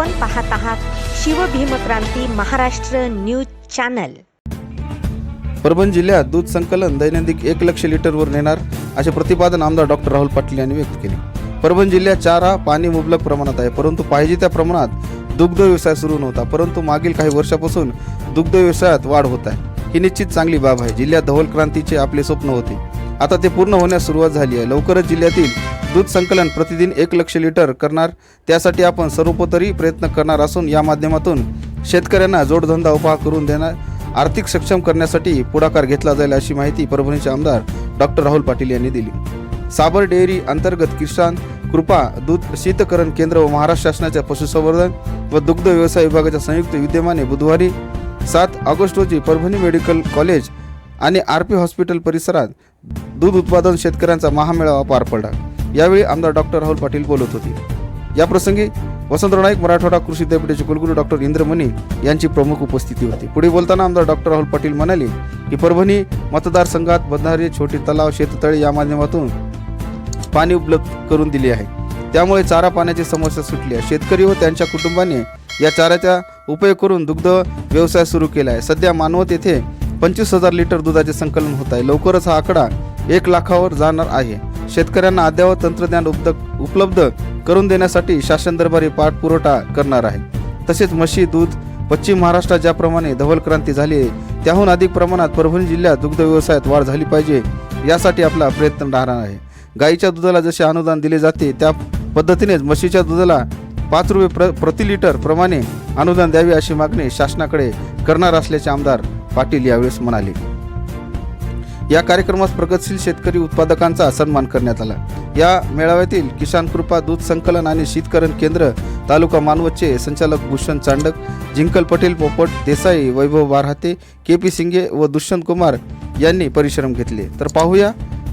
आपण पाहत आहात शिवभीमक्रांती महाराष्ट्र न्यूज चॅनल. परभणी जिल्ह्यात दूध संकलन दैनंदिन एक लक्ष लिटरवर नेणार असे प्रतिपादन आमदार डॉक्टर राहुल पाटील यांनी व्यक्त केले. परभणी जिल्ह्यात चारा पाणी मुबलक प्रमाणात आहे परंतु पाहिजे त्या प्रमाणात दुग्ध व्यवसाय सुरू नव्हता परंतु मागील काही वर्षापासून दुग्ध व्यवसायात वाढ होत आहे. ही निश्चित चांगली बाब आहे. जिल्ह्यात धवल क्रांतीचे आपले स्वप्न होते. आता ते पूर्ण होण्यास सुरुवात झाली आहे. लवकरच जिल्ह्यातील दूध संकलन प्रतिदिन एक लक्ष लिटर करणार त्यासाठी आपण सर्वोपतरी प्रयत्न करणार असून या माध्यमातून शेतकऱ्यांना जोडधंदा उभा करून देणार आर्थिक सक्षम करण्यासाठी पुढाकार घेतला जाईल अशी माहिती परभणीचे आमदार डॉक्टर राहुल पाटील यांनी दिली. साबर डेअरी अंतर्गत किसान कृपा दूध शीतकरण केंद्र व महाराष्ट्र शासनाच्या पशुसंवर्धन व दुग्ध व्यवसाय विभागाच्या संयुक्त विद्यमाने बुधवारी सात ऑगस्ट रोजी परभणी मेडिकल कॉलेज आणि आर पी हॉस्पिटल परिसरात दूध उत्पादन शेतकऱ्यांचा महामेळावा पार पडला. यावेळी आमदार डॉक्टर राहुल पाटील बोलत होते. याप्रसंगी वसंतराव नाईक मराठवाडा कृषी विद्यापीठाचे कुलगुरू डॉक्टर इंद्रमणी यांची प्रमुख उपस्थिती होती. पुढे बोलताना आमदार डॉक्टर राहुल पाटील म्हणाले की परभणी मतदारसंघात बंधारे छोटे तलाव शेततळे या माध्यमातून पाणी उपलब्ध करून दिले आहे. त्यामुळे चारा पाण्याची समस्या सुटली आहे. शेतकरी व त्यांच्या कुटुंबाने या चाऱ्याचा उपयोग करून दुग्ध व्यवसाय सुरू केला आहे. सध्या मानवत येथे पंचवीस हजार लिटर दुधाचे संकलन होत आहे. लवकरच हा आकडा एक लाखावर जाणार आहे. शेतकऱ्यांना अद्ययावत तंत्रज्ञान उपलब्ध करून देण्यासाठी शासन दरबारी पाठपुरवठा करणार आहे. तसेच म्हशी दूध पश्चिम महाराष्ट्रात ज्याप्रमाणे धवल क्रांती झाली आहे त्याहून अधिक प्रमाणात परभणी जिल्ह्यात दुग्ध व्यवसायात वाढ झाली पाहिजे यासाठी आपला प्रयत्न राहणार आहे. गाईच्या दुधाला जसे अनुदान दिले जाते त्या पद्धतीनेच म्हशीच्या दुधाला पाच रुपये प्र प्रति लिटर प्रमाणे अनुदान द्यावे अशी मागणी शासनाकडे करणार असल्याचे आमदार पाटील यावेळेस म्हणाले. या कार्यक्रमास प्रगतशील शेतकरी उत्पादकांचा सन्मान करण्यात आला. या मेळाव्यातील किसान कृपा दूध संकलन आणि शीतकरण केंद्र तालुका मानवतचे संचालक भूषण चांडक जिंकल पटेल पोपट देसाई वैभव बारहाते के पी सिंगे व दुष्यंत कुमार यांनी परिश्रम घेतले. तर पाहूया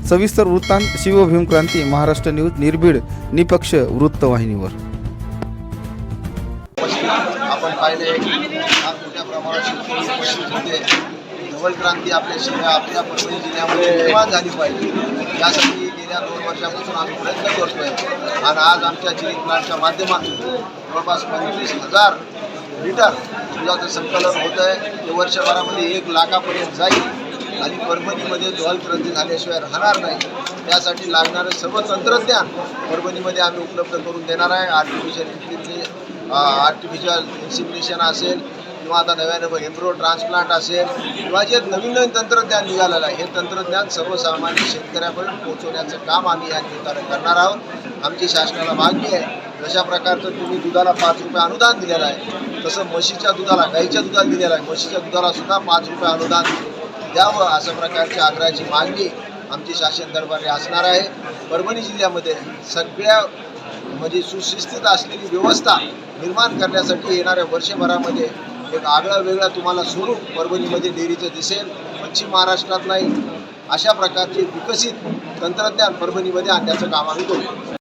सविस्तर वृत्तांत शिवभीम क्रांती महाराष्ट्र न्यूज निर्भीड निपक्ष वृत्तवाहिनीवर आपण पाहिले मोठ्या प्रमाणात धवल क्रांती आपल्या शिवाय आपल्या परभणी जिल्ह्यामध्ये निर्माण झाली पाहिजे? यासाठी गेल्या दोन वर्षापासून आम्ही प्रयत्न करतोय. आणि आज आमच्या जिल्हा प्लांटच्या माध्यमातून जवळपास पंचवीस हजार लिटर दुधाचं संकलन होत आहे ते वर्षभरामध्ये एक लाखापर्यंत जाईल. आणि परभणीमध्ये धवल क्रांती झाल्याशिवाय राहणार नाही. त्यासाठी लागणारं सर्व तंत्रज्ञान परभणीमध्ये आम्ही उपलब्ध करून देणार आहे. आर्टिफिशियल इंटेलिजन्स आर्टिफिशियल इन्सिमिनेशन असेल किंवा आता नव्यानं एम्ब्रो ट्रान्सप्लांट असेल किंवा जे नवीन नवीन तंत्रज्ञान निघालेलं आहे हे तंत्रज्ञान सर्वसामान्य शेतकऱ्यापर्यंत पोहोचवण्याचं काम आम्ही या निमित्तानं करणार आहोत. आमची शासनाला मागणी आहे जशा प्रकारचं तुम्ही दुधाला पाच रुपये अनुदान दिलेलं आहे तसं म्हशीच्या दुधाला गाईच्या दुधाला दिलेलं आहे. म्हशीच्या दुधाला सुद्धा पाच रुपये अनुदान द्यावं अशा प्रकारची आग्रहाची मागणी आमची शासन दरबारी असणार आहे. परभणी जिल्ह्यामध्ये सगळ्या म्हणजे सुशिस्तीत असलेली व्यवस्था निर्माण करण्यासाठी येणाऱ्या वर्षभरामध्ये एक आगळा वेगळा तुम्हाला स्वरूप परभणीमध्ये डेअरीचं दिसेल पश्चिम महाराष्ट्रात नाही अशा प्रकारचे विकसित तंत्रज्ञान परभणीमध्ये आणण्याचं काम आम्ही करू.